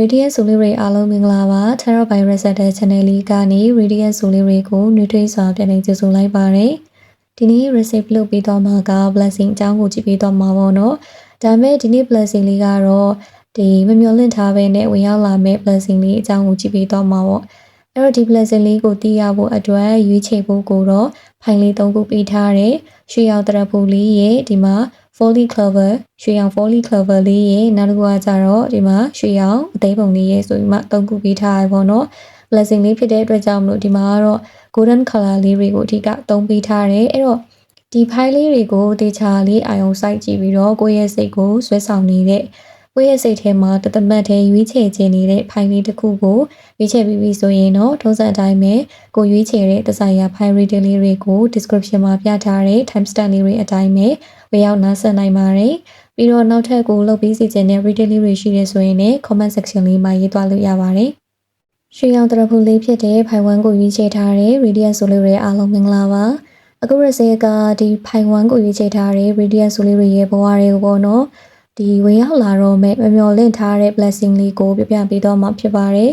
Radiant ဆိုလေးတွေအားလုံးမင်္ဂလာပါ Tarot by Resetter Channel လေးကနေ Radiant ဆိုလေးတွေကိုနှွေးထွေးစွာပြန်လည်ကြိုဆိုလိုက်ပါတယ်ဒီနေ့ receive လုပ်ပြီးတော့မှာက blessing အကြောင်းကိုကြည့်ပြီးတော့မှာပေါ့နော်ဒါပေမဲ့ဒီနေ့ blessing လေးကတော့ဒီမမျှော်လင့်ထားပဲနဲ့ဝင်ရောက်လာမဲ့ blessing လေးအကြောင်းကိုကြည့်ပြီးတော့မှာပေါ့အဲ့တော့ဒီ blessing လေးကိုသိရဖို့အတွက်ရွေးချယ်ဖို့ကိုတော့ဖိုင်လေး၃ခုပေးထားတယ်ရွှေရောင်တရဖူလေးရဲ့ဒီမှာ folly clover ရွှေရောင် folly clover လေးရဲ့နောက်တစ်ခုကကြတော့ဒီမှာရွှေရောင်အသေးပုံလေးရဲ့ဆိုပြီးမှသုံးခုပေးထားရပေါ့နော် blessing လေးဖြစ်တဲ့အတွက်ကြောင့်မလို့ဒီမှာကတော့ golden color လေးတွေကိုအဓိကသုံးပေးထားတယ်အဲ့တော့ဒီ file လေးတွေကိုတေချာလေးအာယုံစိုက်ကြည့်ပြီးတော့ကိုယ့်ရဲ့စိတ်ကိုဆွဲဆောင်နေတဲ့ကိုယ့်ရဲ့စိတ်ထဲမှာတသမတ်ထဲရွေးချယ်ခြင်းနေတဲ့ file လေးတစ်ခုကိုရွေးချယ်ပြီးပြီဆိုရင်တော့ထုံးစံအတိုင်းပဲကိုရွေးချယ်တဲ့သဆိုင်ရာ file reading လေးတွေကို description မှာပြထားတဲ့ timestamp လေးတွေအတိုင်းပဲ ဝေရောက်နားဆင်နိုင်ပါတယ်ပြီးတော့နောက်ထပ်ကိုလုပ်ပြီးစီခြင်းတဲ့ reading လေးတွေရှိတယ်ဆိုရင်လည်း comment section လေးမှာရေးသွားလို့ရပါတယ်ရွှေရောင်တရဖူလေးဖြစ်တဲ့ဖိုင်ဝမ်ကိုရွေးချယ်ထားတဲ့ radiant ဆိုလေးတွေအားလုံးမင်္ဂလာပါအခုရစေကဒီဖိုင်ဝမ်ကိုရွေးချယ်ထားတဲ့ radiant ဆိုလေးတွေရဲ့ဘဝတွေကိုပေါ့နော်ဒီဝင်ရောက်လာတော့မဲ့မမျော်လင့်ထားတဲ့ blessing လေးကိုပြပြပေးတော့မှာဖြစ်ပါတယ်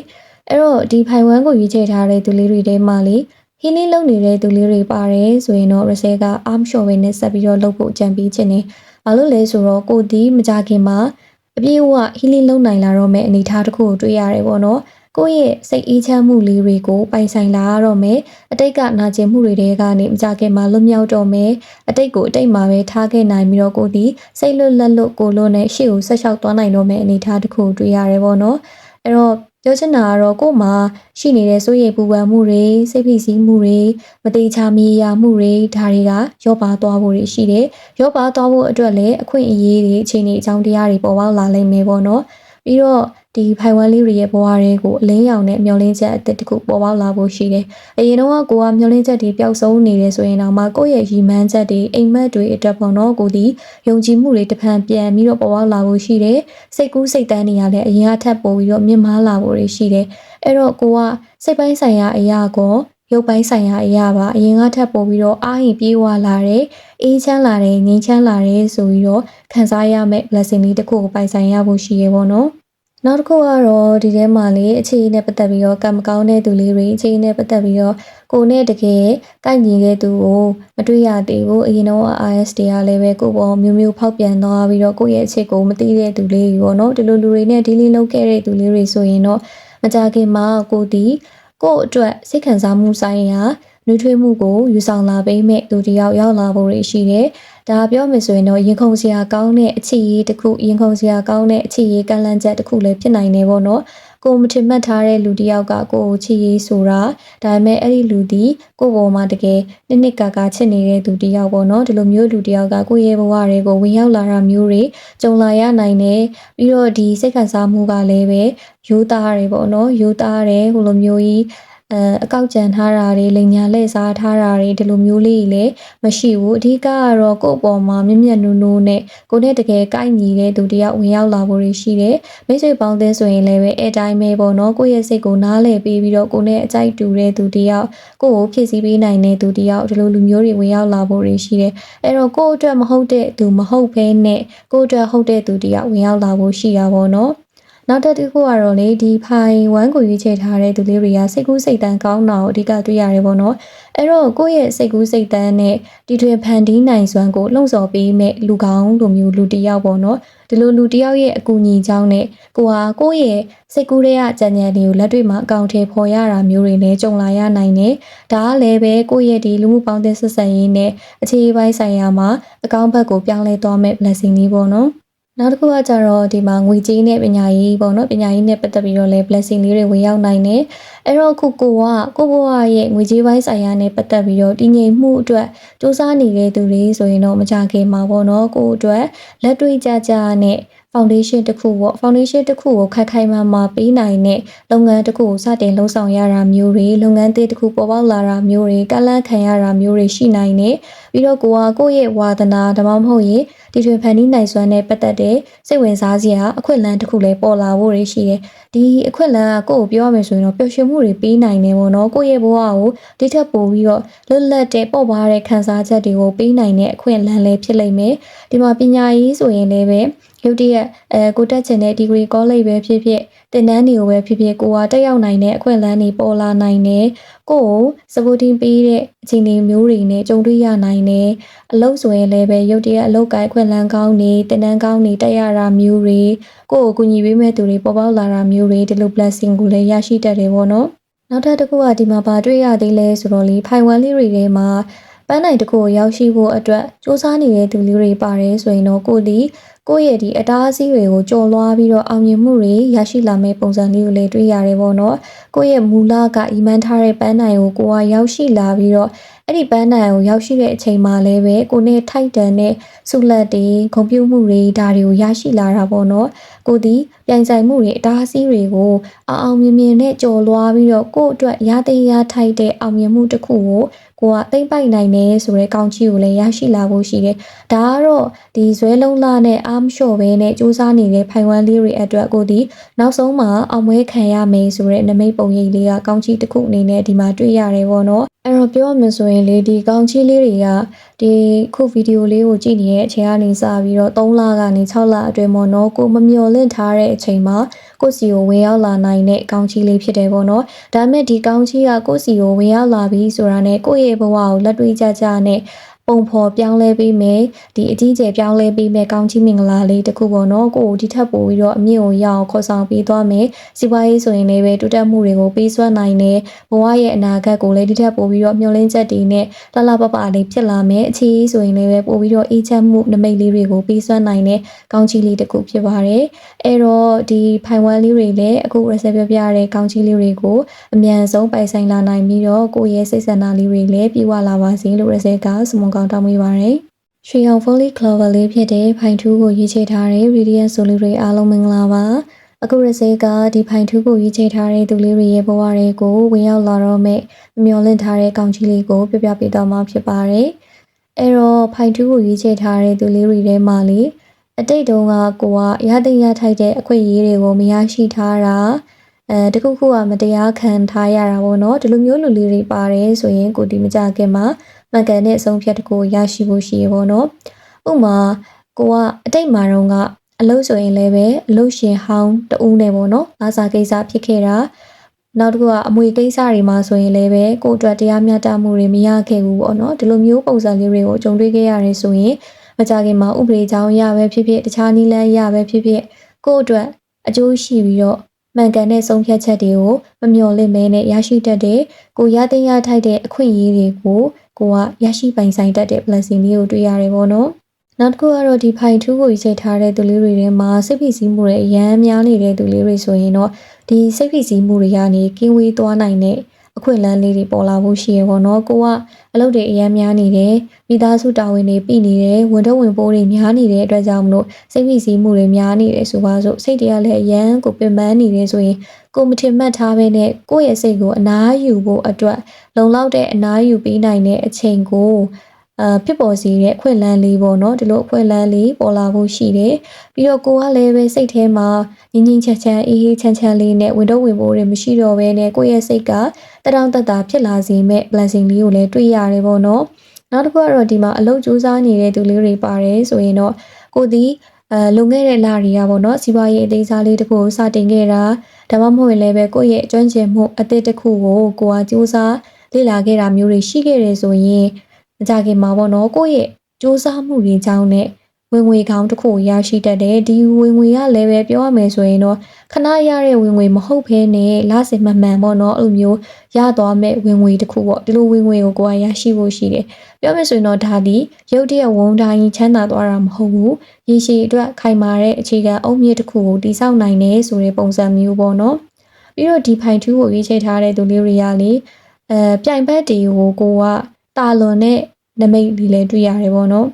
အဲ့တော့ဒီဖိုင်ဝမ်ကိုရွေးချယ်ထားတဲ့သူလေးတွေထဲမှာလေ healing လုပ်နေတဲ့သူလေးတွေပါတယ်ဆိုရင်တော့ rese က arm shot ပဲနဲ့ဆက်ပြီးတော့လုပ်ဖို့ကြံပြီးခြင်းနေဘာလို့လဲဆိုတော့ကိုဒီမကြခင်မှာအပြည့်အဝ healing လုပ်နိုင်လာတော့မဲ့အနေအထားတစ်ခုကိုတွေ့ရတယ်ပေါ့နော်ကိုယ့်ရဲ့စိတ်အေးချမ်းမှုလေးတွေကိုပိုင်ဆိုင်လာရတော့မယ်အတိတ်ကနာကျင်မှုတွေတဲကနေမကြခင်မှာလွတ်မြောက်တော့မယ်အတိတ်ကိုအတိတ်မှာပဲထားခဲ့နိုင်ပြီးတော့ကိုဒီစိတ်လွတ်လက်လွတ်ကိုလွတ်နဲ့ရှေ့ကိုဆက်လျှောက်သွားနိုင်တော့မယ်အနေအထားတစ်ခုကိုတွေ့ရတယ်ပေါ့နော် အဲ့တော့ပြောချင်တာကတော့ကို့မှာရှိနေတဲ့စိုးရိမ်ပူပန်မှုတွေစိတ်ဖိစီးမှုတွေမတိချာမြေယာမှုတွေဒါတွေကရောပါသွားဖို့တွေရှိတယ်ရောပါသွားဖို့အတွက်လည်းအခွင့်အရေးတွေအခြေအနေအကြောင်းတရားတွေပေါ်ပေါက်လာလိမ့်မယ်ပေါ့နော်ပြီးတော့ ဒီဖိုင်ဝမ်လေးတွေရဲ့ဘဝတွေကိုအလင်းရောင်နဲ့မျောလင်းချက်အသစ်တစ်ခုပေါ်ပေါက်လာဖို့ရှိတယ်။အရင်တော့ကိုကမျောလင်းချက်တွေပျောက်ဆုံးနေတယ်ဆိုရင်တော့မှကိုယ့်ရဲ့ရည်မှန်းချက်တွေအိမ်မက်တွေအတွက်ပေါ့နော်ကိုဒီယုံကြည်မှုတွေတဖန်ပြန်ပြီးတော့ပေါ်ပေါက်လာဖို့ရှိတယ်။စိတ်ကူးစိတ်တန်းတွေကလည်းအရင်အထက်ပိုပြီးတော့မြင့်မားလာဖို့တွေရှိတယ်။အဲ့တော့ကိုကစိတ်ပိုင်းဆိုင်ရာအရာကိုရုပ်ပိုင်းဆိုင်ရာအရာပါအရင်ကထပ်ပို့ပြီးတော့အားရင်ပြေးဝလာတယ်အေးချမ်းလာတယ်ငြိမ်းချမ်းလာတယ်ဆိုပြီးတော့ခံစားရမယ့် blessing လေးတစ်ခုကိုပိုင်ဆိုင်ရဖို့ရှိရေပေါ့နော် နောက်တစ်ခုကတော့ဒီထဲမှာလေအခြေအနေနဲ့ပတ်သက်ပြီးတော့ကံမကောင်းတဲ့သူလေးတွေအခြေအနေနဲ့ပတ်သက်ပြီးတော့ကိုနဲ့တကယ်ကိုက်ညီတဲ့သူကိုမတွေ့ရသေးဘူးအရင်တော့ IS တွေကလည်းပဲကိုပေါ်မျိုးမျိုးဖောက်ပြန်သွားပြီးတော့ကိုယ့်ရဲ့အခြေကိုမသိတဲ့သူလေးတွေပေါ့နော်ဒီလိုလူတွေနဲ့ဒီလေးလုပ်ခဲ့တဲ့သူလေးတွေဆိုရင်တော့မကြခင်မှာကိုဒီကိုယ့်အတွက်စိတ်ခံစားမှုဆိုင်ရာနှွေးထွေးမှုကိုယူဆောင်လာပေးမဲ့သူတယောက်ရောက်လာဖို့ရှိတယ်။ ဒါပြောမယ်ဆိုရင်တော့ရင်ခုန်စရာကောင်းတဲ့အချစ်ရေးတစ်ခုရင်ခုန်စရာကောင်းတဲ့အချစ်ရေးကန့်လန့်ချက်တစ်ခုလည်းဖြစ်နိုင်နေပေါ့နော်။ကိုမထင်မှတ်ထားတဲ့လူတယောက်ကကိုကိုချစ်ရေးဆိုတာဒါပေမဲ့အဲ့ဒီလူဒီကိုပေါ်မှာတကယ်နှစ်နှစ်ကာကာချစ်နေတဲ့သူတယောက်ပေါ့နော်ဒီလိုမျိုးလူတယောက်ကကိုရဲ့ဘဝတွေကိုဝင်ရောက်လာတာမျိုးတွေကြုံလာရနိုင်တယ်ပြီးတော့ဒီစိတ်ခံစားမှုကလည်းပဲရိုးသားတယ်ပေါ့နော်ရိုးသားတယ်ဟိုလိုမျိုးကြီး အဲအကောက်ကြံထားတာတွေလိန်ညာလက်စားထားတာတွေဒီလိုမျိုးလေးလည်းမရှိဘူးအဓိကကတော့ကိုယ့်အပေါ်မှာမြင့်မြတ်နုံနုံနဲ့ကိုနဲ့တကယ်ကိုက်ညီတဲ့သူတယောက်ဝင်ရောက်လာဖို့ရှိတယ်မိတ်ဆွေပေါင်းသင်းဆိုရင်လည်းပဲအဲတိုင်းပဲပေါ့နော်ကိုယ့်ရဲ့စိတ်ကိုနားလည်ပြီးပြီးတော့ကိုနဲ့အကြိုက်တူတဲ့သူတယောက်ကိုယ့်ကိုဖြည့်ဆည်းပေးနိုင်တဲ့သူတယောက်ဒီလိုလူမျိုးတွေဝင်ရောက်လာဖို့ရှိတယ်အဲ့တော့ကိုယ့်အတွက်မဟုတ်တဲ့သူမဟုတ်ဘဲနဲ့ကိုယ့်အတွက်ဟုတ်တဲ့သူတယောက်ဝင်ရောက်လာဖို့ရှိတာပေါ့နော် နောက်တစ်ခုကတော့လေဒီဖိုင်ဝမ်ကိုရွေးချယ်ထားတဲ့သူလေးတွေကစိတ်ကူးစိတ်တန်းကောင်းတာကိုအဓိကတွေ့ရတယ်ပေါ့နော်အဲ့တော့ကိုယ့်ရဲ့စိတ်ကူးစိတ်တန်းနဲ့တီထွေဖန်တီးနိုင်စွမ်းကိုလှုံ့ဆော်ပေးမဲ့လူကောင်းလိုမျိုးလူတစ်ယောက်ပေါ့နော်ဒီလိုလူတစ်ယောက်ရဲ့အကူအညီကြောင့်နဲ့ကိုဟာကိုယ့်ရဲ့စိတ်ကူးရဲ့အကြံဉာဏ်တွေကိုလက်တွေ့မှာအကောင့်ထဲပေါ်ရတာမျိုးတွေလည်းကြုံလာရနိုင်တယ်ဒါကလည်းပဲကိုယ့်ရဲ့ဒီလူမှုပေါင်းတဲ့ဆက်ဆံရေးနဲ့အခြေပိုင်းဆိုင်ရာမှာအကောင့်ဘက်ကိုပြောင်းလဲသွားမဲ့ blessing လေးပေါ့နော် နောက်တစ်ခုကကြတော့ဒီမှာငွေကြေးနဲ့ပညာရေးပေါ့နော်ပညာရေးနဲ့ပတ်သက်ပြီးတော့လဲ blessing လေးတွေဝင်ရောက်နိုင်တယ်အဲ့တော့ခုကိုကကိုဘဝရဲ့ငွေကြေးပိုင်းဆိုင်ရာနဲ့ပတ်သက်ပြီးတော့တည်ငြိမ်မှုအတွက်စူးစမ်းနေတဲ့သူတွေဆိုရင်တော့မကြခင်မှာပေါ့နော်ကိုအတွက်လက်တွေ့ကြကြနဲ့ foundation တစ်ခုပေါ့ foundation တစ်ခုကိုခက်ခိုင်မာမာပေးနိုင်တဲ့လုပ်ငန်းတစ်ခုကိုစတင်လှုပ်ဆောင်ရတာမျိုးတွေလုပ်ငန်းသေးတစ်ခုပေါ်ပေါက်လာတာမျိုးတွေကလန့်ခံရတာမျိုးတွေရှိနိုင်တယ်ပြီးတော့ကိုကကိုယ့်ရဲ့ဝါသနာဒါမှမဟုတ်ရင်တီထွင်ဖန်တီးနိုင်စွမ်းနဲ့ပတ်သက်တဲ့စိတ်ဝင်စားစရာအခွင့်အလမ်းတစ်ခုလည်းပေါ်လာဖို့ရရှိတယ်ဒီအခွင့်အလမ်းကကိုယ့်ကိုပြောရမယ်ဆိုရင်တော့ပျော်ရွှင်မှုတွေပေးနိုင်တယ်ပေါ့နော်ကိုယ့်ရဲ့ဘဝကိုဒီထက်ပိုပြီးတော့လွတ်လပ်တဲ့ပေါ့ပါတဲ့ခံစားချက်တွေကိုပေးနိုင်တဲ့အခွင့်အလမ်းလည်းဖြစ်လိမ့်မယ်ဒီမှာပညာရေးဆိုရင်လည်းပဲ ရုတ်တရက်အဲကိုတက်ချင်တဲ့ degree college ပဲဖြစ်ဖြစ်တင်တန်းတွေကိုပဲဖြစ်ဖြစ်ကိုကတက်ရောက်နိုင်တဲ့အခွင့်အလမ်းတွေပေါ်လာနိုင်တယ်ကိုကို supporting ပေးတဲ့အခြေအနေမျိုးတွေနဲ့ကြုံတွေ့ရနိုင်တယ်အလုပ်ဆိုရင်လည်းပဲရုတ်တရက်အလုပ်ကိုင်အခွင့်အလမ်းကောင်းနေတင်တန်းကောင်းနေတက်ရတာမျိုးတွေကိုကိုကိုကူညီပေးမဲ့သူတွေပေါ်ပေါက်လာတာမျိုးတွေဒီလို blessing ကိုလည်းရရှိတတ်တယ်ပေါ့နော်နောက်ထပ်တစ်ခုကဒီမှာပါတွေ့ရသေးလဲဆိုတော့လေဖိုင်ဝမ်လေးတွေထဲမှာ ပန်းနိုင်တစ်ခုကိုရောက်ရှိဖို့အတွက်စူးစမ်းနေတဲ့သူလေးတွေပါတယ်ဆိုရင်တော့ကိုဒီကိုယ့်ရဲ့ဒီအတားအဆီးတွေကိုကြော်လွှားပြီးတော့အောင်မြင်မှုတွေရရှိလာမယ့်ပုံစံလေးကိုလည်းတွေ့ရတယ်ပေါ့နော်ကိုယ့်ရဲ့မူလကအီမန်ထားတဲ့ပန်းနိုင်ကိုကိုကရောက်ရှိလာပြီးတော့အဲ့ဒီပန်းနိုင်ကိုရောက်ရှိတဲ့အချိန်မှာလည်းပဲကိုနဲ့ထိုက်တန်တဲ့ဆုလက်တွေဂုဏ်ပြုမှုတွေဒါတွေကိုရရှိလာတာပေါ့နော်ကိုဒီပြိုင်ဆိုင်မှုတွေအတားအဆီးတွေကိုအောင်အောင်မြင်မြင်နဲ့ကြော်လွှားပြီးတော့ကိုယ့်အတွက်ရတဲ့ရထိုက်တဲ့အောင်မြင်မှုတစ်ခုကိုကိုကတိမ့်ပိုက်နိုင်တယ်ဆိုတဲ့ကောင်းချီးကိုလည်းရရှိလာဖို့ရှိတယ်။ဒါကတော့ဒီဇွဲလုံးလာနဲ့အားမလျှော့ပဲနဲ့စူးစမ်းနေတဲ့ဖိုင်ဝမ်လေးတွေအတွက်ကိုဒီနောက်ဆုံးမှာအောင်ပွဲခံရမယ်ဆိုတဲ့နမိတ်ပုံရိပ်လေးကကောင်းချီးတစ်ခုအနေနဲ့ဒီမှာတွေ့ရတယ်ပေါ့နော်။အဲ့တော့ပြောရမယ်ဆိုရင်လေဒီကောင်းချီးလေးတွေကဒီခုဗီဒီယိုလေးကိုကြည့်နေတဲ့အချိန်ကနေစပြီးတော့3လကနေ6လအတွင်းပေါ့နော်ကိုမမျော်လင့်ထားတဲ့အချိန်မှာကိုစီကိုဝင်ရောက်လာနိုင်တဲ့ကောင်းချီးလေးဖြစ်တယ်ပေါ့နော်ဒါပေမဲ့ဒီကောင်းချီးကကိုစီကိုဝင်ရောက်လာပြီဆိုတာနဲ့ကိုယ့်ရဲ့ဘဝကိုလက်တွေ့ကြကြနဲ့ ပုံဖော်ပြောင်းလဲပေးမယ်ဒီအကြီးကျယ်ပြောင်းလဲပေးမယ်ကောင်းချီးမင်္ဂလာလေးတစ်ခုပေါ့နော်ကိုကိုဒီထက်ပိုပြီးတော့အမြင့်ကိုရအောင်ခေါ်ဆောင်ပေးသွားမယ်စီးပွားရေးဆိုရင်လည်းပဲတိုးတက်မှုတွေကိုပေးစွမ်းနိုင်တယ်ဘဝရဲ့အနာဂတ်ကိုလည်းဒီထက်ပိုပြီးတော့မျှော်လင့်ချက်တွေနဲ့လှလှပပလေးဖြစ်လာမယ်အခြေအေးဆိုရင်လည်းပဲပိုပြီးတော့အေးချမ်းမှုနမိတ်လေးတွေကိုပေးစွမ်းနိုင်တဲ့ကောင်းချီးလေးတစ်ခုဖြစ်ပါတယ်အဲ့တော့ဒီဖိုင်ဝမ်လေးတွေလည်းအခု reset ပြပြရတဲ့ကောင်းချီးလေးတွေကိုအမြန်ဆုံးပိုင်ဆိုင်လာနိုင်ပြီးတော့ကိုယ့်ရဲ့စိတ်ဆန္ဒလေးတွေလည်းပြည့်ဝလာပါစေလို့ reset ကစမွန်ကောင်းတောင်းပေးပါတယ်ရွှေရောင် Folly Clover လေးဖြစ်တဲ့ဖိုင်ထူးကိုရေးချထားတဲ့ Radiant Soul လေးတွေအားလုံးမင်္ဂလာပါအခုရစေကဒီဖိုင်ထူးကိုရေးချထားတဲ့သူလေးတွေရဲ့ဘဝတွေကိုဝင်ရောက်လာတော့မဲ့မျောလင့်ထားတဲ့ကောင်းချီးလေးကိုပြပြပေးတော့မှာဖြစ်ပါတယ်အဲ့တော့ဖိုင်ထူးကိုရေးချထားတဲ့သူလေးတွေထဲမှာလေအတိတ်တုန်းကကိုကရတဲ့ရထိုက်တဲ့အခွင့်အရေးတွေကိုမရရှိထားတာအဲတခုခုကမတရားခံထားရတာပေါ့နော်ဒီလိုမျိုးလူလေးတွေပါတယ်ဆိုရင်ကိုဒီမကြခင်မှာ မှန်ကန်တဲ့အဆုံးဖြတ်တစ်ခုရရှိဖို့ရှိရပေါ့နော်ဥပမာကိုကအတိတ်မှာတော့ကအလုပ်ဆိုရင်လည်းပဲအလုပ်ရှင်ဟောင်းတူးနေပေါ့နော်အားစာကိစ္စဖြစ်ခဲ့တာနောက်တစ်ခုကအမွေကိစ္စတွေမှာဆိုရင်လည်းပဲကိုအတွက်တရားမျှတမှုတွေမရခဲ့ဘူးပေါ့နော်ဒီလိုမျိုးပုံစံလေးတွေကိုကြုံတွေ့ခဲ့ရတယ်ဆိုရင်မကြခင်မှာဥပဒေကြောင်းရပဲဖြစ်ဖြစ်တခြားနည်းလမ်းရပဲဖြစ်ဖြစ်ကိုယ့်အတွက်အကျိုးရှိပြီးတော့ မှန်ကန်တဲ့ဆုံးဖြတ်ချက်တွေကိုမမျှော်လင့်မဲနဲ့ရရှိတတ်တဲ့ကိုရတဲ့ရထိုက်တဲ့အခွင့်အရေးတွေကိုကိုကရရှိပိုင်ဆိုင်တတ်တဲ့ blessing လေးကိုတွေ့ရတယ်ပေါ့နော်နောက်တစ်ခုကတော့ဒီဖိုင်ထူးကိုရေးထားတဲ့သူလေးတွေထဲမှာစိတ်ဖိစီးမှုတွေအရန်များနေတဲ့သူလေးတွေဆိုရင်တော့ဒီစိတ်ဖိစီးမှုတွေကနေကင်းဝေးသွားနိုင်တဲ့ အခွင့်အလမ်းလေးတွေပေါ်လာဖို့ရှိရပေါ့နော်ကိုကအလုပ်တွေအများများနေတယ်မိသားစုတာဝန်တွေပြည်နေတယ်ဝန်ထုတ်ဝန်ပိုးတွေများနေတဲ့အတွက်ကြောင့်မလို့စိတ်ဖိစီးမှုတွေများနေတယ်ဆိုပါစို့စိတ်တွေကလည်းအရန်ကိုပင်ပန်းနေတယ်ဆိုရင်ကိုမထင်မှတ်ထားဘဲနဲ့ကိုယ့်ရဲ့စိတ်ကိုအနားယူဖို့အတွက်လုံလောက်တဲ့အနားယူပေးနိုင်တဲ့အချိန်ကို အာဖြစ်ပေါ်စေတဲ့အခွင့်အလမ်းလေးပေါ့နော်ဒီလိုအခွင့်အလမ်းလေးပေါ်လာဖို့ရှိတယ်ပြီးတော့ကိုကလည်းပဲစိတ်ထဲမှာငင်းငင်းချမ်းချမ်းအေးအေးချမ်းချမ်းလေးနဲ့ဝင်တော့ဝင်ဖို့တွေမရှိတော့ဘဲနဲ့ကိုယ့်ရဲ့စိတ်ကတတောင့်တတာဖြစ်လာစေမဲ့ blessing လေးကိုလည်းတွေ့ရတယ်ပေါ့နော်နောက်တစ်ခုကတော့ဒီမှာအလုပ်ကြိုးစားနေတဲ့သူလေးတွေပါတယ်ဆိုရင်တော့ကိုဒီအဲလုံခဲ့တဲ့လတွေကပေါ့နော်စီးပွားရေးအသေးစားလေးတခုကိုစတင်ခဲ့တာဒါမှမဟုတ်ရင်လည်းပဲကိုယ့်ရဲ့အကျွမ်းကျင်မှုအသစ်တစ်ခုကိုကိုကကြိုးစားလေ့လာခဲ့တာမျိုးတွေရှိခဲ့တယ်ဆိုရင် မကြခင်မှာပေါ့နော်ကိုယ့်ရဲ့စူးစမ်းမှုတွေကြောင့်နဲ့ဝင်ငွေကောင်းတစ်ခုရရှိတတ်တယ်ဒီဝင်ငွေရလည်းပဲပြောရမယ်ဆိုရင်တော့ခဏရတဲ့ဝင်ငွေမဟုတ်ဘဲနဲ့လစင်မမှန်ပေါ့နော်အဲ့လိုမျိုးရသွားမဲ့ဝင်ငွေတစ်ခုပေါ့ဒီလိုဝင်ငွေကိုကိုယ်ကရရှိဖို့ရှိတယ်ပြောမယ်ဆိုရင်တော့ဒါဒီရုပ်တရက်ဝန်တိုင်းချမ်းသာသွားတာမဟုတ်ဘူးရေရှည်အတွက်ခိုင်မာတဲ့အခြေခံအုံမြစ်တစ်ခုကိုတည်ဆောက်နိုင်တယ်ဆိုတဲ့ပုံစံမျိုးပေါ့နော်ပြီးတော့ဒီဖိုင်ထူးကိုရွေးချယ်ထားတဲ့သူလေးတွေကလေအဲပြိုင်ဘက်တွေကိုကိုက တာလွန်တဲ့နမိတ်လေးလည်းတွေ့ရတယ်ပေါ့နော်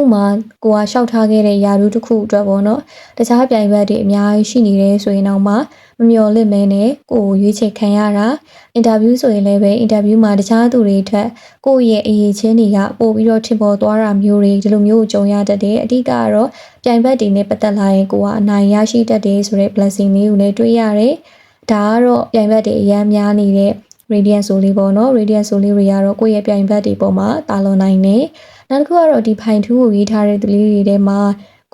ဥမာကိုကရှောက်ထားခဲ့တဲ့ယာရုတစ်ခုအတွက်ပေါ့နော်တခြားပြိုင်ဘက်တွေအများကြီးရှိနေတယ်ဆိုရင်တော့မှမမျော်လင့်မဲနဲ့ကိုကိုရွေးချယ်ခံရတာအင်တာဗျူးဆိုရင်လည်းပဲအင်တာဗျူးမှာတခြားသူတွေထက်ကိုယ့်ရဲ့အရေးချင်းတွေကပို့ပြီးတော့ထင်ပေါ်သွားတာမျိုးတွေဒီလိုမျိုးကိုကြုံရတတ်တယ်အဓိကကတော့ပြိုင်ဘက်တွေနဲ့ပတ်သက်လာရင်ကိုကအနိုင်ရရှိတတ်တယ်ဆိုတဲ့ blessing လေးကိုလည်းတွေ့ရတယ်ဒါကတော့ပြိုင်ဘက်တွေအများများနေတဲ့ radiant soul လေးပေါ့နော် radiant soul လေးတွေကတော့ကိုယ့်ရဲ့ပြိုင်ဘက်တွေပေါ်မှာတာလွန်နိုင်တယ်နောက်တစ်ခုကတော့ဒီဖိုင်ထူးကိုရေးထားတဲ့သူလေးတွေထဲမှာ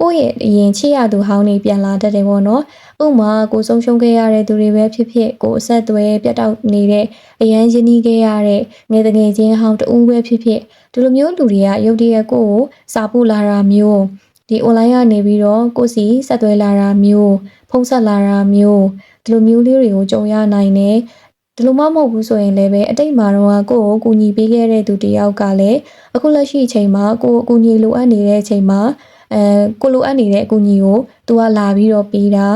ကိုယ့်ရဲ့အရင်ချစ်ရသူဟောင်းနေပြန်လာတတ်တယ်ပေါ့နော်ဥပမာကိုဆုံးရှုံးခဲ့ရတဲ့သူတွေပဲဖြစ်ဖြစ်ကိုအဆက်အသွယ်ပြတ်တောက်နေတဲ့အရန်ရင်းနှီးခဲ့ရတဲ့ငယ်တငယ်ချင်းဟောင်းတူပဲဖြစ်ဖြစ်ဒီလိုမျိုးလူတွေကရုတ်တရက်ကိုကိုစာပို့လာတာမျိုးဒီ online ကနေပြီးတော့ကိုယ့်စီဆက်သွယ်လာတာမျိုးဖုန်းဆက်လာတာမျိုးဒီလိုမျိုးလေးတွေကိုကြုံရနိုင်တယ် ဒီလိုမှမဟုတ်ဘူးဆိုရင်လည်းပဲအတိတ်မှာတော့ကိုယ့်ကိုကူညီပေးခဲ့တဲ့သူတယောက်ကလည်းအခုလက်ရှိအချိန်မှာကိုယ်အကူအညီလိုအပ်နေတဲ့အချိန်မှာအဲကိုလိုအပ်နေတဲ့အကူအညီကိုသူကလာပြီးတော့ပေးတာ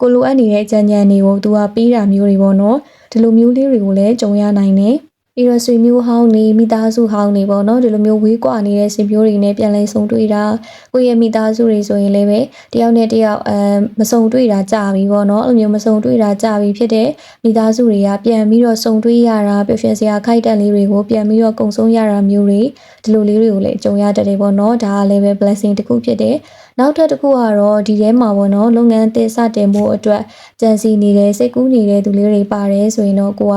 ကိုလိုအပ်နေတဲ့အကြံဉာဏ်တွေကိုသူကပေးတာမျိုးတွေပေါ့နော်ဒီလိုမျိုးလေးတွေကိုလည်းကြုံရနိုင်တယ် ပြီးတော့ဆွေမျိုးဟောင်းနေမိသားစုဟောင်းနေပေါ့နော်ဒီလိုမျိုးဝေးကွာနေတဲ့ဆွေမျိုးတွေနဲ့ပြန်လည်ဆုံတွေ့တာကိုယ့်ရဲ့မိသားစုတွေဆိုရင်လည်းပဲတယောက်နဲ့တယောက်အဲမဆုံတွေ့တာကြာပြီပေါ့နော်အဲ့လိုမျိုးမဆုံတွေ့တာကြာပြီဖြစ်တဲ့မိသားစုတွေကပြန်ပြီးတော့ဆုံတွေ့ရတာပျော်ရွှင်စရာခိုက်တန့်လေးတွေကိုပြန်ပြီးတော့ကုံဆုံးရတာမျိုးတွေဒီလိုလေးတွေကိုလည်းကြုံရတတ်တယ်ပေါ့နော်ဒါကလည်းပဲ blessing တစ်ခုဖြစ်တယ်နောက်ထပ်တစ်ခုကတော့ဒီထဲမှာပေါ့နော်လုပ်ငန်းတစ်စတင်ဖို့အတွက်ကြံစီနေတဲ့စိတ်ကူးနေတဲ့သူလေးတွေပါတယ်ဆိုရင်တော့ကိုက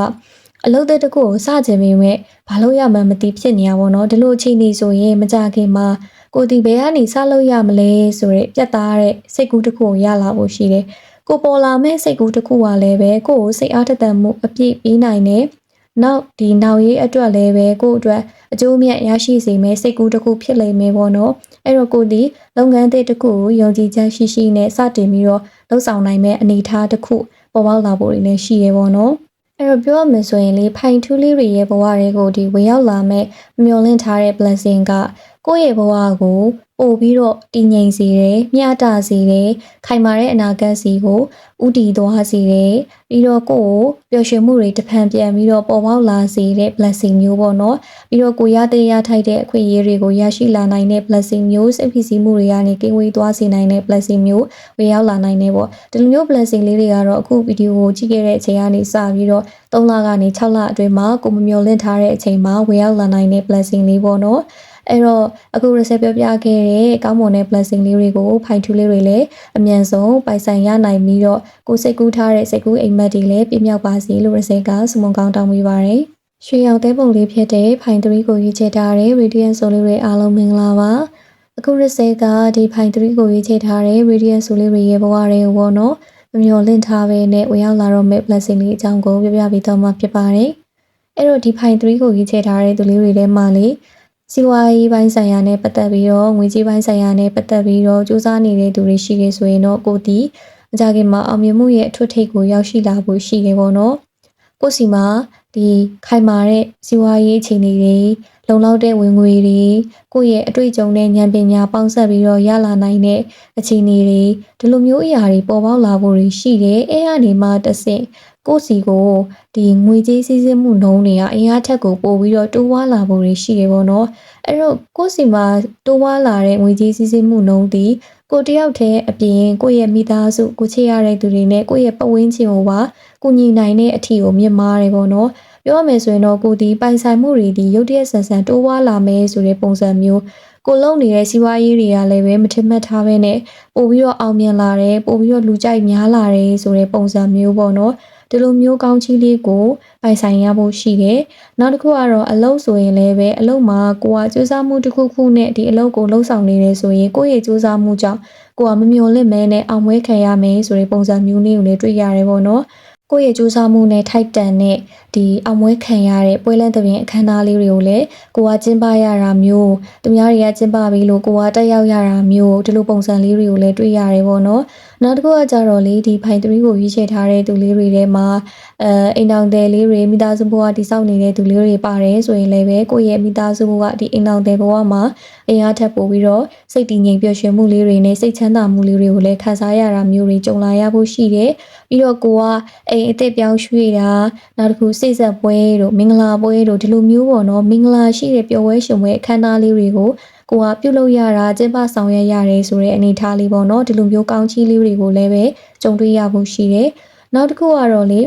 အလုပ်သက်တစ်ခုကိုစကြင်ပေမဲ့ဘာလို့ရမှန်းမသိဖြစ်နေရပါတော့ဒီလိုအချိန်နေဆိုရင်မကြခင်မှာကိုဒီဘယ်ကနေစလုပ်ရမလဲဆိုရဲပြတ်သားတဲ့စိတ်ကူးတစ်ခုကိုရလာဖို့ရှိတယ်ကိုပေါ်လာမဲ့စိတ်ကူးတစ်ခုကလည်းပဲကိုကိုစိတ်အားထက်သန်မှုအပြည့်ပြီးနိုင်တယ်နောက်ဒီနောက်ရေးအတွက်လည်းပဲကို့အတွက်အကျိုးမြတ်ရရှိစေမယ့်စိတ်ကူးတစ်ခုဖြစ်လိမ့်မယ်ပေါ့နော်အဲ့တော့ကိုဒီလုပ်ငန်းသစ်တစ်ခုကိုယုံကြည်ချက်ရှိရှိနဲ့စတင်ပြီးတော့လှုပ်ဆောင်နိုင်မယ့်အနေအထားတစ်ခုပေါ်ပေါက်လာဖို့လည်းရှိရပေါ့နော် အဲ့တော့ပြောရမယ်ဆိုရင်လေဖိုင်ထူးလေးတွေရဲ့ဘဝတွေကိုဒီဝင်ရောက်လာမဲ့မျောလင့်ထားတဲ့ blessing က ကိုယ့်ရဲ့ဘဝကိုပို့ပြီးတော့တည်ငြိမ်စေတယ်၊မျှတစေတယ်၊ခိုင်မာတဲ့အနာဂတ်စီကိုဥတည်သွားစေတယ်။ပြီးတော့ကိုယ့်ကိုပျော်ရွှင်မှုတွေတဖန်ပြန်ပြီးတော့ပေါ်ပေါက်လာစေတဲ့ blessing မျိုးပေါ့နော်။ပြီးတော့ကိုရတဲ့ရထိုက်တဲ့အခွင့်အရေးတွေကိုရရှိလာနိုင်တဲ့ blessing မျိုးစိတ်ဖိစီးမှုတွေကနေကင်းဝေးသွားစေနိုင်တဲ့ blessing မျိုးဝင်ရောက်လာနိုင်တယ်ပေါ့။ဒီလိုမျိုး blessing လေးတွေကတော့အခုဗီဒီယိုကိုကြည့်ခဲ့တဲ့အချိန်ကနေစပြီးတော့3လကနေ6လအတွင်းမှာကိုမမျော်လင့်ထားတဲ့အချိန်မှာဝင်ရောက်လာနိုင်တဲ့ blessing လေးပေါ့နော်။ အဲ့တော့အခု reset ပြောပြခဲ့တဲ့ကောင်းမွန်တဲ့ blessing လေးတွေကိုဖိုင်ထူးလေးတွေလည်းအမြန်ဆုံးပိုင်ဆိုင်ရနိုင်ပြီးတော့ကိုစိတ်ကူးထားတဲ့စိတ်ကူးအိမ်မက်တွေလည်းပြည့်မြောက်ပါစေလို့ reset ကစမုံကောင်းတောင်းပေးပါရယ်ရွှေရောင်သေးပုံလေးဖြစ်တဲ့ဖိုင်3ကိုရွေးချယ်ထားတဲ့ radiant soul လေးတွေအားလုံးမင်္ဂလာပါအခု reset ကဒီဖိုင်3ကိုရွေးချယ်ထားတဲ့ radiant soul လေးတွေရဲ့ဘဝတွေကိုပေါ့နော်မမျော်လင့်ထားပဲနဲ့ဝင်ရောက်လာတော့မဲ့ blessing လေးအကြောင်းကိုပြပြပေးတော့မှာဖြစ်ပါတယ်အဲ့တော့ဒီဖိုင်3ကိုရွေးချယ်ထားတဲ့သူလေးတွေထဲမှာလေ စီးပွားရေးပိုင်းဆိုင်ရာနဲ့ပတ်သက်ပြီးတော့ငွေကြေးပိုင်းဆိုင်ရာနဲ့ပတ်သက်ပြီးတော့စူးစမ်းနေတဲ့သူတွေရှိနေဆိုရင်တော့ကိုတီအကြခင်မှာအောင်မြင်မှုရဲ့အထွတ်ထိပ်ကိုရောက်ရှိလာဖို့ရှိနေပေါ့နော်ကိုစီမှာဒီခိုင်မာတဲ့စီးပွားရေးအခြေအနေတွေလုံလောက်တဲ့ဝင်ငွေတွေကိုယ့်ရဲ့အတွေ့အကြုံနဲ့ဉာဏ်ပညာပေါင်းစပ်ပြီးတော့ရလာနိုင်တဲ့အခြေအနေတွေဒီလိုမျိုးအရာတွေပေါ်ပေါက်လာဖို့ရှိတယ်အဲအနေမှာတဆင့် ကိုယ့်စီကိုဒီငွေကြေးစည်းစိမ်မှုနှုံးတွေကအင်အားထက်ကိုပို့ပြီးတော့တိုးဝါလာဖို့ရှိတယ်ပေါ့နော်အဲ့တော့ကိုယ့်စီမှာတိုးဝါလာတဲ့ငွေကြေးစည်းစိမ်မှုနှုံးသည်ကိုတယောက်တည်းအပြင်ကိုယ့်ရဲ့မိသားစုကိုချစ်ရတဲ့သူတွေနဲ့ကိုယ့်ရဲ့ပတ်ဝန်းကျင်ကိုပါကူညီနိုင်တဲ့အထီကိုမြင့်မားတယ်ပေါ့နော်ပြောရမယ်ဆိုရင်တော့ကိုဒီပိုင်ဆိုင်မှုတွေဒီရုတ်တရက်ဆန်ဆန်တိုးဝါလာမယ်ဆိုတဲ့ပုံစံမျိုးကိုလုံနေတဲ့စီးပွားရေးတွေကလည်းပဲမထင်မှတ်ထားပဲနဲ့ပို့ပြီးတော့အောင်မြင်လာတယ်ပို့ပြီးတော့လူကြိုက်များလာတယ်ဆိုတဲ့ပုံစံမျိုးပေါ့နော် ဒီလိုမျိုးကောင်းချီးလေးကိုပိုင်ဆိုင်ရဖို့ရှိတယ်။နောက်တစ်ခုကတော့အလုပ်ဆိုရင်လည်းပဲအလုပ်မှာကိုကစူးစမ်းမှုတစ်ခုခုနဲ့ဒီအလုပ်ကိုလှုပ်ဆောင်နေတယ်ဆိုရင်ကိုယ့်ရဲ့စူးစမ်းမှုကြောင့်ကိုကမမျော်လင့်မဲနဲ့အောင်ပွဲခံရမယ်ဆိုတဲ့ပုံစံမျိုးလေးကိုလည်းတွေ့ရတယ်ပေါ့နော်။ ကိုယ့်ရဲ့ကြိုးစားမှုနဲ့ထိုက်တန်တဲ့ဒီအောင်ပွဲခံရတဲ့ပွဲလန်းသဘင်အခမ်းအနားလေးတွေကိုလည်းကိုကကျင်းပရတာမျိုးသူများတွေကကျင်းပပြီးလို့ကိုကတက်ရောက်ရတာမျိုးဒီလိုပုံစံလေးတွေကိုလည်းတွေ့ရတယ်ပေါ့နော်နောက်တစ်ခုကကြတော့လေဒီဖိုင်3ကိုရွေးချယ်ထားတဲ့သူလေးတွေထဲမှာအဲအိမ်တော်တယ်လေးတွေမိသားစုဘဝတည်ဆောက်နေတဲ့သူလေးတွေပါတယ်ဆိုရင်လည်းပဲကိုယ့်ရဲ့မိသားစုဘဝဒီအိမ်တော်တယ်ဘဝမှာအင်အားထက်ပိုပြီးတော့စိတ်တည်ငြိမ်ပျော်ရွှင်မှုလေးတွေနဲ့စိတ်ချမ်းသာမှုလေးတွေကိုလည်းခံစားရတာမျိုးတွေကြုံလာရဖို့ရှိတယ်ပြီးတော့ကိုကအိမ်အစ်စ်ပြောင်းရွှေ့တာနောက်တစ်ခုစိတ်ဆက်ပွဲတို့မင်္ဂလာပွဲတို့ဒီလိုမျိုးပေါ့နော်မင်္ဂလာရှိတဲ့ပျော်ပွဲရှင်ပွဲအခမ်းအနားလေးတွေကိုကိုကပြုတ်လို့ရတာကျင်းပဆောင်ရွက်ရတယ်ဆိုတဲ့အနေအထားလေးပေါ့နော်ဒီလိုမျိုးကောင်းချီးလေးတွေကိုလည်းပဲကြုံတွေ့ရဖို့ရှိတယ်နောက်တစ်ခုကတော့လေ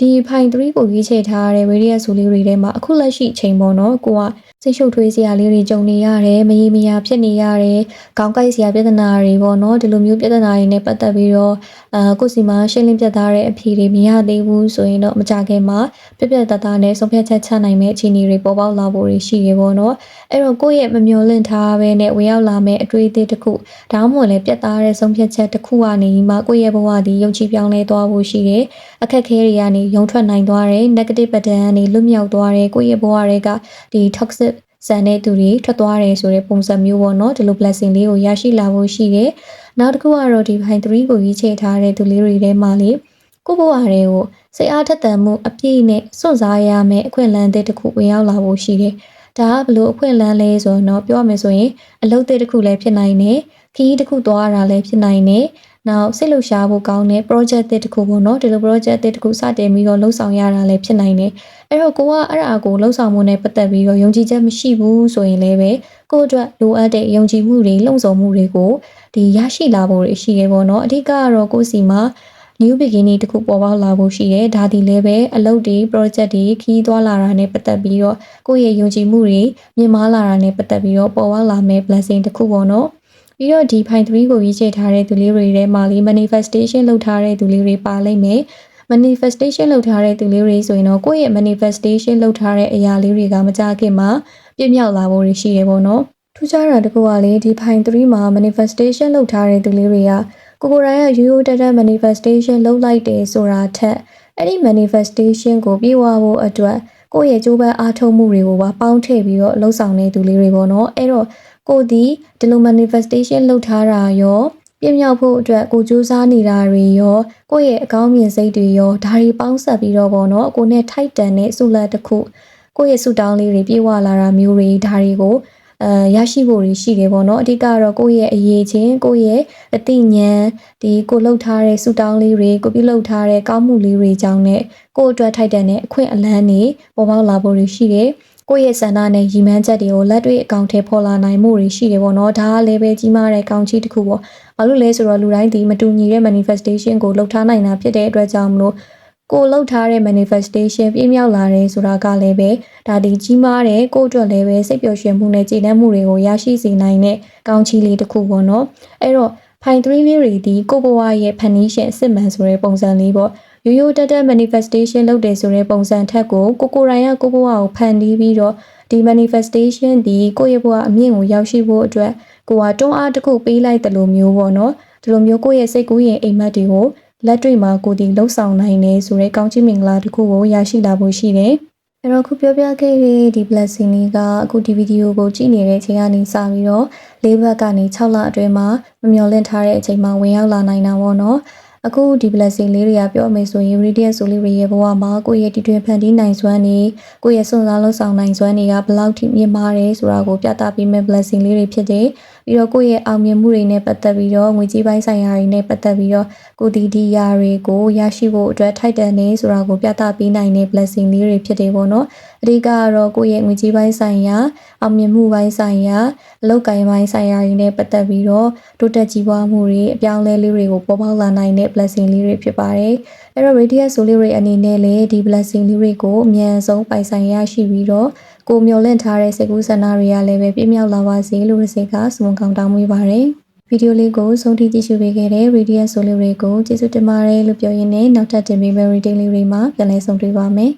ဒီဖိုင်3ကိုရွေးချယ်ထားတဲ့ radius ဆိုလေးတွေထဲမှာအခုလက်ရှိအချိန်ပေါ့နော်ကိုက စိတ်ရှုပ်ထွေးစရာလေးတွေကြုံနေရတယ်မရေမရာဖြစ်နေရတယ်ခေါင်းကိုက်စရာပြဿနာတွေပေါ့နော်ဒီလိုမျိုးပြဿနာတွေနဲ့ပတ်သက်ပြီးတော့အာကိုယ့်စီမှာရှင်းလင်းပြသတဲ့အဖြေတွေမရသေးဘူးဆိုရင်တော့မကြခင်မှာပြပြတသားနဲ့ဆုံးဖြတ်ချက်ချနိုင်မယ့်အခြေအနေတွေပေါ်ပေါက်လာဖို့ရှိရေပေါ့နော်အဲ့တော့ကိုယ့်ရဲ့မမျော်လင့်ထားပဲနဲ့ဝင်ရောက်လာမယ့်အတွေ့အကြုံတစ်ခုဒါမှမဟုတ်လည်းပြတ်သားတဲ့ဆုံးဖြတ်ချက်တစ်ခုကနေမှကိုယ့်ရဲ့ဘဝဒီယုံကြည်ပြောင်းလဲသွားဖို့ရှိတယ်အခက်အခဲတွေကနေရုံထွက်နိုင်သွားတယ် negative pattern ကနေလွတ်မြောက်သွားတယ်ကိုယ့်ရဲ့ဘဝတွေကဒီ toxic ဆန်တဲ့သူတွေထွက်သွားတယ်ဆိုတဲ့ပုံစံမျိုးပေါ့နော်ဒီလို blessing လေးကိုရရှိလာဖို့ရှိတယ်နောက်တစ်ခုကတော့ဒီဘိုင်3ကိုရေးချထားတဲ့သူလေးတွေထဲမှာလေကိုယ့်ဘဝတွေကိုစိတ်အားထက်သန်မှုအပြည့်နဲ့စွန့်စားရမယ့်အခွင့်အလမ်းတွေတစ်ခုဝင်ရောက်လာဖို့ရှိတယ်ဒါကဘလို့အခွင့်အလမ်းလဲဆိုတော့ပြောရမယ်ဆိုရင်အလုပ်တွေတစ်ခုလည်းဖြစ်နိုင်တယ်ခီးတစ်ခုသွားရတာလည်းဖြစ်နိုင်တယ် နောက်စိတ်လှုပ်ရှားဖို့ကောင်းတဲ့ project တစ်ခုပေါ့နော်ဒီလို project တစ်ခုစတင်ပြီးတော့လှုပ်ဆောင်ရတာလည်းဖြစ်နိုင်တယ်အဲ့တော့ကိုကအဲ့ဒါကိုလှုပ်ဆောင်မှုနဲ့ပတ်သက်ပြီးတော့ယုံကြည်ချက်မရှိဘူးဆိုရင်လည်းပဲကိုယ့်အတွက်လိုအပ်တဲ့ယုံကြည်မှုတွေလှုံ့ဆော်မှုတွေကိုဒီရရှိလာဖို့ရှိရပေါ့နော်အဓိကကတော့ကိုယ့်စီမှာ new beginning တခုပေါ်ပေါက်လာဖို့ရှိတယ်ဒါဒီလည်းပဲအလုပ်တွေ project တွေခီးသွားလာတာနဲ့ပတ်သက်ပြီးတော့ကိုယ့်ရဲ့ယုံကြည်မှုတွေမြင့်မားလာတာနဲ့ပတ်သက်ပြီးတော့ပေါ်ပေါက်လာမယ့် blessing တခုပေါ့နော် ပြီးတော့ဒီ file 3ကိုရေးချထားတဲ့သူလေးတွေထဲမှာလေး manifestation လုပ်ထားတဲ့သူလေးတွေပါလိမ့်မယ် manifestation လုပ်ထားတဲ့သူလေးတွေဆိုရင်တော့ကိုယ့်ရဲ့ manifestation လုပ်ထားတဲ့အရာလေးတွေကမကြခင်မှာပြည့်မြောက်လာဖို့ရှိရပေါ့နော်ထူးခြားတာတကူကလေဒီ file 3မှာ manifestation လုပ်ထားတဲ့သူလေးတွေကကိုကိုရိုင်းကရိုးရိုးတက်တက် manifestation လုပ်လိုက်တယ်ဆိုတာထက်အဲ့ဒီ manifestation ကိုပြေဝဖို့အတွက်ကိုယ့်ရဲ့ကြိုးပမ်းအားထုတ်မှုတွေကိုပါပေါင်းထည့်ပြီးတော့လှုပ်ဆောင်နေသူလေးတွေပေါ့နော်အဲ့တော့ ကိုဒီဒီလို manifestation လုပ်ထားတာရောပြည့်မြောက်ဖို့အတွက်ကိုစူးစမ်းနေတာတွေရောကိုယ့်ရဲ့အကောင်းမြင်စိတ်တွေရောဒါတွေပေါင်းဆက်ပြီးတော့ပေါ့နော်ကိုနဲ့ထိုက်တန်တဲ့ဆုလက်တစ်ခုကိုယ့်ရဲ့ဆုတောင်းလေးတွေပြေဝလာတာမျိုးတွေဒါတွေကိုအဲရရှိဖို့ရှိတယ်ပေါ့နော်အဓိကတော့ကိုယ့်ရဲ့အရေးချင်းကိုယ့်ရဲ့အသိဉာဏ်ဒီကိုလှုပ်ထားတဲ့ဆူတောင်းလေးတွေကိုပြုလုပ်ထားတဲ့ကောင်းမှုလေးတွေကြောင့်နဲ့ကိုယ့်အတွက်ထိုက်တန်တဲ့အခွင့်အလမ်းတွေပေါ်ပေါက်လာဖို့ရှိတယ် ကိုယ့်ရဲ့ဆန္ဒနဲ့ရည်မှန်းချက်တွေကိုလက်တွေ့အကောင့်ထဲပေါ်လာနိုင်မှုတွေရှိတယ်ပေါ့နော်ဒါကလည်းပဲကြီးမားတဲ့ကောင်းချီးတစ်ခုပေါ့ဘာလို့လဲဆိုတော့လူတိုင်းဒီမတူညီတဲ့ manifestation ကိုလှုပ်ထားနိုင်တာဖြစ်တဲ့အတွက်ကြောင့်မလို့ကိုလှုပ်ထားတဲ့ manifestation ပြည့်မြောက်လာတယ်ဆိုတာကလည်းပဲဒါဒီကြီးမားတဲ့ကိုအတွက်လည်းပဲစိတ်ပျော်ရွှင်မှုနဲ့ကျေနပ်မှုတွေကိုရရှိစေနိုင်တဲ့ကောင်းချီးလေးတစ်ခုပေါ့နော်အဲ့တော့ Pine 3လေးတွေဒီကိုဘဝရဲ့ဖန်နီးရှင်စစ်မှန်ဆိုတဲ့ပုံစံလေးပေါ့ ရိုးရိုးတက်တက် manifestation လုပ်တယ်ဆိုတဲ့ပုံစံထက်ကိုကိုကိုရိုင်းကကိုဘဝကိုဖန်တီးပြီးတော့ဒီ manifestation ဒီကိုယ့်ရဲ့ဘဝအမြင့်ကိုရောက်ရှိဖို့အတွက်ကိုကတွန်းအားတစ်ခုပေးလိုက်တယ်လို့မျိုးပေါ့နော်ဒီလိုမျိုးကိုယ့်ရဲ့စိတ်ကူးရင်အိမ်မက်တွေကိုလက်တွေ့မှာကိုဒီလှုပ်ဆောင်နိုင်နေဆိုတဲ့ကောင်းချီးမင်္ဂလာတစ်ခုကိုရရှိလာဖို့ရှိတယ်အဲ့တော့ခုပြောပြခဲ့တဲ့ဒီ blessing လေးကအခုဒီဗီဒီယိုကိုကြည့်နေတဲ့အချိန်ကနေစပြီးတော့၄ဘက်ကနေ6လအတွင်းမှာမမျော်လင့်ထားတဲ့အချိန်မှာဝင်ရောက်လာနိုင်တာပေါ့နော် အခုဒီ blessing လေးတွေကပြောမယ်ဆိုရင် radiant ဆိုလေးတွေရဲ့ဘဝမှာကိုယ့်ရဲ့တည်တွင်ဖန်တီးနိုင်စွမ်းနေကိုယ့်ရဲ့စွန့်စားလုံးဆောင်နိုင်စွမ်းတွေကဘယ်လောက်ထိမြင့်မားတယ်ဆိုတာကိုပြသပေးမဲ့ blessing လေးတွေဖြစ်တယ်ပြီးတော့ကိုယ့်ရဲ့အောင်မြင်မှုတွေနဲ့ပတ်သက်ပြီးတော့ငွေကြေးပိုင်းဆိုင်ရာတွေနဲ့ပတ်သက်ပြီးတော့ကိုဒီဒီယာတွေကိုရရှိဖို့အတွက်ထိုက်တန်နေဆိုတာကိုပြသပေးနိုင်တဲ့ blessing လေးတွေဖြစ်တယ်ပေါ့နော်အဓိကကတော့ကိုယ့်ရဲ့ငွေကြေးပိုင်းဆိုင်ရာအောင်မြင်မှုပိုင်းဆိုင်ရာအလုပ်ကိုင်ပိုင်းဆိုင်ရာတွေနဲ့ပတ်သက်ပြီးတော့တိုးတက်ကြီးပွားမှုတွေအပြောင်းလဲလေးတွေကိုပေါ်ပေါက်လာနိုင်တဲ့ blessing လေးတွေဖြစ်ပါတယ်အဲ့တော့ radiant soul လေးတွေအနေနဲ့လည်းဒီ blessing လေးတွေကိုအမြန်ဆုံးပိုင်ဆိုင်ရရှိပြီးတော့ကိုမျောလင့်ထားတဲ့စိတ်ကူးဆန္ဒတွေကလည်းပဲပြည့်မြောက်လာပါစေလို့ရစေကဆုမကောင်းတောင်းပေးပါရယ်ဗီဒီယိုလေးကိုဆုံးထိကြည့်ရှုပေးခဲ့တဲ့ Radiant Soul လေးတွေကိုကျေးဇူးတင်ပါတယ်လို့ပြောရင်းနဲ့နောက်ထပ်တင်ပေးမယ့် reading လေးတွေမှာပြန်လည်ဆုံတွေ့ပါမယ်